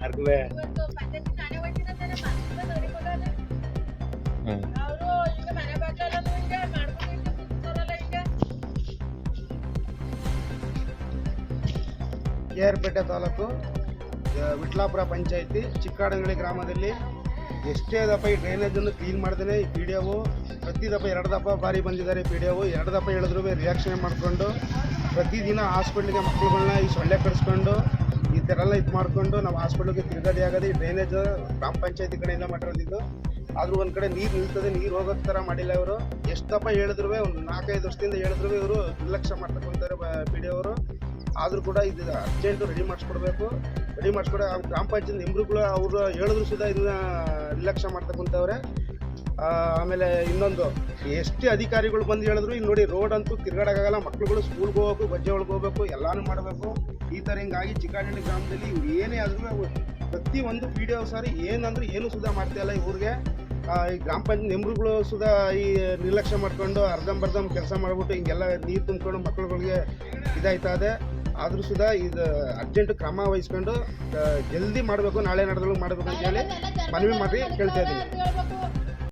ಯಾರಿಗೂ ಕೆಆರ್ಪೇಟೆ ತಾಲೂಕು ವಿಟ್ಲಾಪುರ ಪಂಚಾಯಿತಿ ಚಿಕ್ಕಾಡಂಗಳಿ ಗ್ರಾಮದಲ್ಲಿ ಎಷ್ಟೇ ದಪ್ಪ ಈ ಡ್ರೈನೇಜನ್ನು ಕ್ಲೀನ್ ಮಾಡಿದ್ರೆ ಈ ಪಿ ಡಿ ಒ ಪ್ರತಿ ದಪ್ಪ ಎರಡು ದಪ್ಪ ಬಾರಿ ಬಂದಿದ್ದಾರೆ ಪಿ ಡಿ ಒ ಎರಡು ದಪ್ಪ ಹೇಳಿದ್ರು ರಿಯಾಕ್ಷನ್ ಮಾಡಿಕೊಂಡು ಪ್ರತಿದಿನ ಹಾಸ್ಪಿಟ್ಲಿಗೆ ಮಕ್ಕಳುಗಳನ್ನ ಈ ಸೊಳ್ಳೆ ಕಡಿಸ್ಕೊಂಡು ಎಲ್ಲ ಇದು ಮಾಡಿಕೊಂಡು ನಾವು ಹಾಸ್ಪಿಟ್ಲಿಗೆ ತಿರುಗಾಡಿ ಆಗದೆ ಈ ಡ್ರೈನೇಜ್ ಗ್ರಾಮ ಪಂಚಾಯತಿ ಕಡೆಯಿಂದ ಮಾಡಿರೋದಿದ್ದು. ಆದರೂ ಒಂದು ಕಡೆ ನೀರು ನಿಲ್ತದೆ, ನೀರು ಹೋಗೋ ಥರ ಮಾಡಿಲ್ಲ ಇವರು. ಎಷ್ಟಪ್ಪ ಹೇಳಿದ್ರು ಒಂದು ನಾಲ್ಕೈದು ವರ್ಷದಿಂದ ಹೇಳಿದ್ರು ಇವರು ನಿರ್ಲಕ್ಷ್ಯ ಮಾಡ್ತಕ್ಕಂತಾರೆ ಪಿ ಡಿ ಅವರು. ಆದರೂ ಕೂಡ ಇದು ಅರ್ಜೆಂಟು ರೆಡಿ ಮಾಡಿಸ್ಕೊಡ್ಬೇಕು. ರೆಡಿ ಮಾಡಿಸ್ಕೊಡ ಗ್ರಾಮ ಪಂಚಾಯತ್ ಮೆಂಬ್ರುಗಳು ಅವರು ಹೇಳಿದ್ರು ಸುದ ಇದನ್ನ ನಿರ್ಲಕ್ಷ್ಯ ಮಾಡ್ತಕ್ಕಂಥವ್ರೆ. ಆಮೇಲೆ ಇನ್ನೊಂದು ಎಷ್ಟೇ ಅಧಿಕಾರಿಗಳು ಬಂದು ಹೇಳಿದ್ರು ಇಲ್ಲಿ ನೋಡಿ ರೋಡ್ ಅಂತೂ ತಿರ್ಗಾಡೋಕ್ಕಾಗಲ್ಲ, ಮಕ್ಳುಗಳು ಸ್ಕೂಲ್ಗೆ ಹೋಗ್ಬೇಕು, ಬಜ್ಜೆ ಒಳಗೆ ಹೋಗ್ಬೇಕು, ಎಲ್ಲಾನು ಮಾಡಬೇಕು. ಈ ಥರ ಹಿಂಗಾಗಿ ಚಿಕ್ಕಾಡಿ ಗ್ರಾಮದಲ್ಲಿ ಇವ್ರು ಏನೇ ಆದರೂ ಪ್ರತಿ ಒಂದು ಪಿ ಡಿ ಸಾರಿ ಏನಂದ್ರೆ ಏನು ಸುಧಾ ಮಾಡ್ತಾ ಇಲ್ಲ ಈ ಗ್ರಾಮ ಪಂಚಾಯತ್ ಮೆಂಬ್ರುಗಳು ಸುಧಾ ಈ ನಿರ್ಲಕ್ಷ್ಯ ಮಾಡ್ಕೊಂಡು ಅರ್ಧಂಬರ್ಧಂ ಕೆಲಸ ಮಾಡಿಬಿಟ್ಟು ಹಿಂಗೆಲ್ಲ ನೀರು ತುಂಬಿಕೊಂಡು ಮಕ್ಕಳುಗಳಿಗೆ ಇದೆ. ಆದರೂ ಸುಧಾ ಇದು ಅರ್ಜೆಂಟ್ ಕ್ರಮ ವಹಿಸ್ಕೊಂಡು ಜಲ್ದಿ ಮಾಡಬೇಕು, ನಾಳೆ ನಡೆದಲ್ಲೂ ಮಾಡಬೇಕು ಅಂತ ಹೇಳಿ ಮನವಿ ಮಾಡಿ ಕೇಳ್ತಾ ಇದ್ದೀನಿ.